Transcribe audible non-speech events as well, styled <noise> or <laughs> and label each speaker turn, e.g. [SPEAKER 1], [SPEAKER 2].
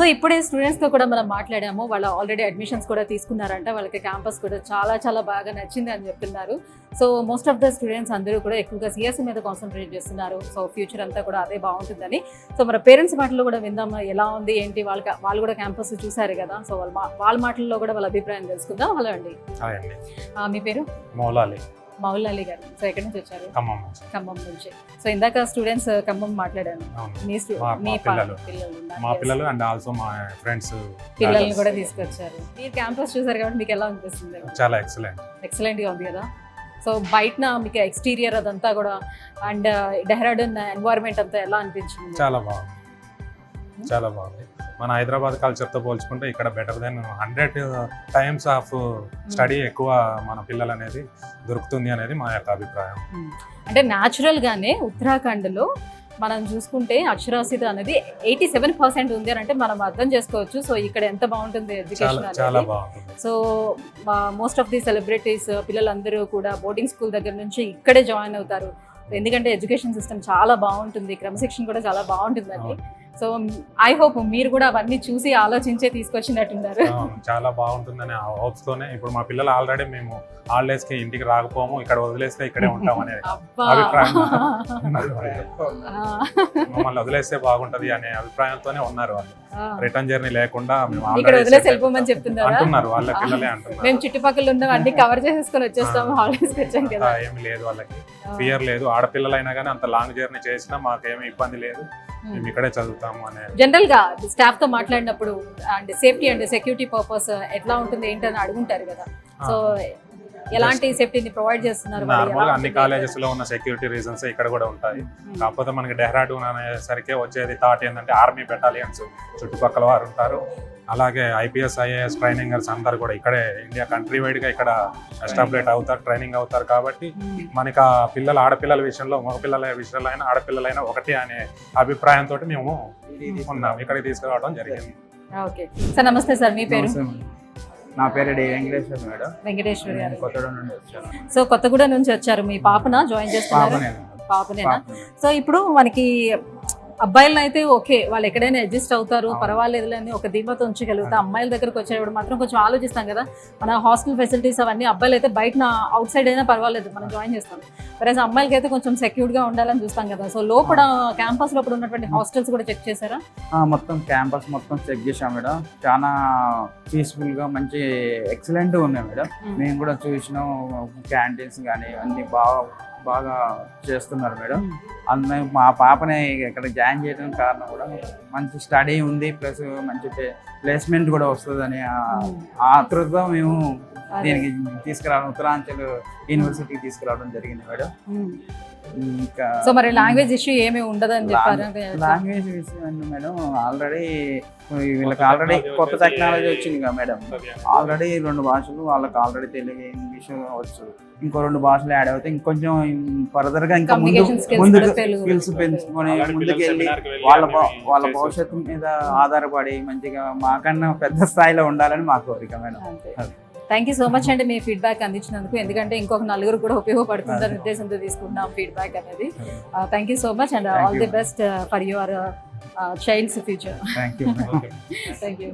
[SPEAKER 1] So ఇప్పుడే స్టూడెంట్స్తో కూడా మనం మాట్లాడాము. వాళ్ళు ఆల్రెడీ అడ్మిషన్స్ కూడా తీసుకున్నారంట. వాళ్ళకి క్యాంపస్ కూడా చాలా చాలా బాగా నచ్చింది అని చెప్తున్నారు. So most of the students అందరూ కూడా ఎక్కువగా సిఎస్సి మీద కాన్సన్ట్రేట్ చేస్తున్నారు. సో ఫ్యూచర్ అంతా కూడా అదే బాగుంటుందని. సో మన పేరెంట్స్ మాటల్లో కూడా విందాం ఎలా ఉంది? ఏంటి? వాళ్ళకి వాళ్ళు కూడా క్యాంపస్ చూసారు కదా. సో వాళ్ళ వాళ్ళ మాటల్లో కూడా వాళ్ళ అభిప్రాయం తెలుసుకుందాం. హలో అండి. మీ పేరు?
[SPEAKER 2] మౌలాలి.
[SPEAKER 1] మౌల్ అలీ గారు. సో ఎక్కడి నుంచి వచ్చారు?
[SPEAKER 2] ఖమ్మం నుంచి.
[SPEAKER 1] ఖమ్మం నుంచి. సో ఇందాక స్టూడెంట్స్ ఖమ్మం మాట్లాడాను మీ
[SPEAKER 2] మా- పిల్లలు. మా. పిల్లలు అండ్ ఆల్సో మా ఫ్రెండ్స్
[SPEAKER 1] పిల్లల్ని కూడా తీసుకొచ్చారు. మీరు క్యాంపస్ చూసారు కాబట్టి మీకు ఎలా అనిపిస్తుంది?
[SPEAKER 2] చాలా ఎక్సలెంట్
[SPEAKER 1] ఎక్సలెంట్గా ఉంది కదా? సో బయట మీకు ఎక్స్టీరియర్ అదంతా కూడా అండ్ డెహ్రాడూన్ ఎన్వైర్న్మెంట్ అంతా ఎలా అనిపించింది?
[SPEAKER 2] చాలా బాగుంది. చాలా బాగుంది. మన హైదరాబాద్ కల్చర్తో పోల్చుకుంటే ఇక్కడ better than hundred times of study ఎక్కువ మన పిల్లలు అనేది దొరుకుతుంది అనేది మా యొక్క అభిప్రాయం.
[SPEAKER 1] Hmm. అంటే న్యాచురల్ గానే ఉత్తరాఖండ్లో మనం చూసుకుంటే అక్షరాస్యత అనేది ఎయిటీ సెవెన్ పర్సెంట్ ఉంది అని అంటే మనం అర్థం చేసుకోవచ్చు. సో ఇక్కడ ఎంత బాగుంటుంది ఎడ్యుకేషన్
[SPEAKER 2] చాలా బాగుంటుంది.
[SPEAKER 1] So most of the celebrities పిల్లలందరూ కూడా బోర్డింగ్ స్కూల్ దగ్గర నుంచి ఇక్కడే జాయిన్ అవుతారు. ఎందుకంటే ఎడ్యుకేషన్ సిస్టమ్ చాలా బాగుంటుంది. క్రమశిక్షణ కూడా చాలా బాగుంటుందండి. సో ఐ హోప్ మీరు కూడా అవన్నీ చూసి ఆలోచించే తీసుకొచ్చినట్టున్నారు.
[SPEAKER 2] చాలా బాగుంటుందనే హోప్స్ తోనే. ఇప్పుడు మా పిల్లలు ఆల్రెడీ మేము హాలిడేస్కి ఇంటికి రాకపోము ఇక్కడ వదిలేస్తే ఇక్కడే ఉంటాం అనేది <laughs> అభిప్రాయం. మమ్మల్ని వదిలేస్తే బాగుంటది అనే అభిప్రాయంతోనే ఉన్నారు వాళ్ళు. రిటర్న్ జర్నీ లేకుండా మేము
[SPEAKER 1] ఇక్కడ వదిలేసి వెళ్ళిపోమని చెప్తున్నారా?
[SPEAKER 2] అంటున్నారు వాళ్ళ పిల్లలే అంటున్నారు.
[SPEAKER 1] మేము చుట్టుపక్కల ఉన్న అన్ని కవర్ చేసేసుకొని వచ్చేస్తాము హాలిడేస్ వచ్చాం
[SPEAKER 2] అంతా
[SPEAKER 1] కదా
[SPEAKER 2] ఏమి లేదు వాళ్ళకి. ఫియర్ లేదు. ఆడపిల్లలైనా కానీ అంత లాంగ్ జర్నీ చేసినా మాకేమి ఇబ్బంది లేదు. మేము ఇక్కడే చదువుతాము అనే
[SPEAKER 1] జనరల్గా స్టాఫ్తో మాట్లాడినప్పుడు and safety and security purpose ఎట్లా ఉంటుంది ఏంటని అడుగుంటారు కదా. సో ఎలాంటి సేఫ్టీని ప్రొవైడ్ చేస్తున్నారు?
[SPEAKER 2] నార్మల్ అన్ని? కాలేజెస్లో ఉన్న సెక్యూరిటీ రీజన్స్ ఇక్కడ కూడా ఉంటాయి.
[SPEAKER 1] ఉమ్.
[SPEAKER 2] కాకపోతే మనకి డెహ్రాడూన్ అనేసరికి వచ్చేది థాట్ ఏంటంటే ఆర్మీ బెటాలియన్స్ చుట్టుపక్కల వారు ఉంటారు. అలాగే ఐపీఎస్ ఐఏఎస్ ట్రైనింగర్స్ అందరు కూడా ఇక్కడే ఇండియా కంట్రీ వైడ్గా ఇక్కడ ఎస్టాబ్లిట్ అవుతారు ట్రైనింగ్ అవుతారు కాబట్టి. మనకి ఆ పిల్లల ఆడపిల్లల విషయంలో మగపిల్లల విషయంలో అయినా ఆడపిల్లలైనా ఒకటి అనే అభిప్రాయంతో మేము ఉన్నాం. ఇక్కడికి తీసుకురావడం జరిగింది.
[SPEAKER 1] ఓకే. సార్ నమస్తే సార్ మీ పేరు.
[SPEAKER 3] నా పేరు డి వెంకటేశ్వర్ మేడం.
[SPEAKER 1] వెంకటేశ్వరి గారు.
[SPEAKER 3] కొత్తగూడెం నుండి వచ్చాను.
[SPEAKER 1] సో కొత్తగూడెం నుంచి వచ్చారు మీ పాపన? జాయిన్ చేస్తున్నారు?
[SPEAKER 3] పాపనే
[SPEAKER 1] పాపనేనా?
[SPEAKER 3] పాపనే.
[SPEAKER 1] సో ఇప్పుడు మనకి అబ్బాయిలను అయితే ఓకే వాళ్ళు ఎక్కడైనా అడ్జస్ట్ అవుతారు. పర్వాలేదు అని ఒక ధీమతో ఉంచగలుగుతా అమ్మాయిల దగ్గరకు వచ్చేటప్పుడు మాత్రం కొంచెం ఆలోచిస్తాం కదా. మన హాస్టల్ ఫెసిలిటీస్ అవన్నీ అబ్బాయిలు అయితే బయట అవుట్ సైడ్ అయినా పర్వాలేదు మనం జాయిన్ చేస్తాం. వేరే అమ్మాయిలకి అయితే కొంచెం సెక్యూర్డ్గా ఉండాలని చూస్తాం కదా. సో లోపల క్యాంపస్ లోపల ఉన్నటువంటి హాస్టల్స్ కూడా చెక్ చేశారా?
[SPEAKER 3] మొత్తం క్యాంపస్ మొత్తం చెక్ చేసాం మేడం. చాలా పీస్ఫుల్గా మంచి ఎక్సలెంట్ ఉన్నాయి మేడం. మేము కూడా చూసినాం క్యాంటీన్స్ కానీ అన్ని బాగా బాగా చేస్తున్నారు మేడం అందులో మా పాపని ఇక్కడ జాయిన్ చేయడం కారణం కూడా మంచి స్టడీ ఉంది ప్లస్ మంచి ప్లేస్మెంట్ కూడా వస్తుందని ఆతృతతో మేము
[SPEAKER 1] అదే.
[SPEAKER 3] దీనికి తీసుకురావడం ఉత్తరాంచల్ యూనివర్సిటీకి తీసుకురావడం జరిగింది మేడం. ఇంకా
[SPEAKER 1] సో మరి లాంగ్వేజ్ ఇష్యూ ఏమీ ఉండదని చెప్పారు?
[SPEAKER 3] లాంగ్వేజ్ విషయం మేడం ఆల్రెడీ వీళ్ళకి ఆల్రెడీ కొత్త టెక్నాలజీ వచ్చింది కదా మేడం. ఆల్రెడీ రెండు భాషలు వాళ్ళకి ఆల్రెడీ తెలుగు ఇంగ్లీష్ వచ్చు. ఇంకో రెండు భాషలు యాడ్ అవుతాయి ఇంకొంచెం ఫర్దర్గా ఇంకా ముందు
[SPEAKER 1] Communication skills
[SPEAKER 3] ముందు
[SPEAKER 1] కూడా తెలుగు.
[SPEAKER 3] స్కిల్స్ పెంచుకొని ముందుకు
[SPEAKER 2] పిల్లలు
[SPEAKER 3] వెళ్ళి
[SPEAKER 2] వెళ్ళి
[SPEAKER 3] భవిష్యత్తు మీద ఆధారపడి మంచిగా మాకన్నా పెద్ద స్థాయిలో ఉండాలని మా కోరిక madam.
[SPEAKER 1] Thank you so much అండి మీ ఫీడ్బ్యాక్ అందించినందుకు. ఎందుకంటే ఇంకొక నలుగురు కూడా ఉపయోగపడుతుందని ఉద్దేశంతో తీసుకుంటున్నాం ఫీడ్బ్యాక్ అనేది. Thank you so much and all the. Best for your child's future thank you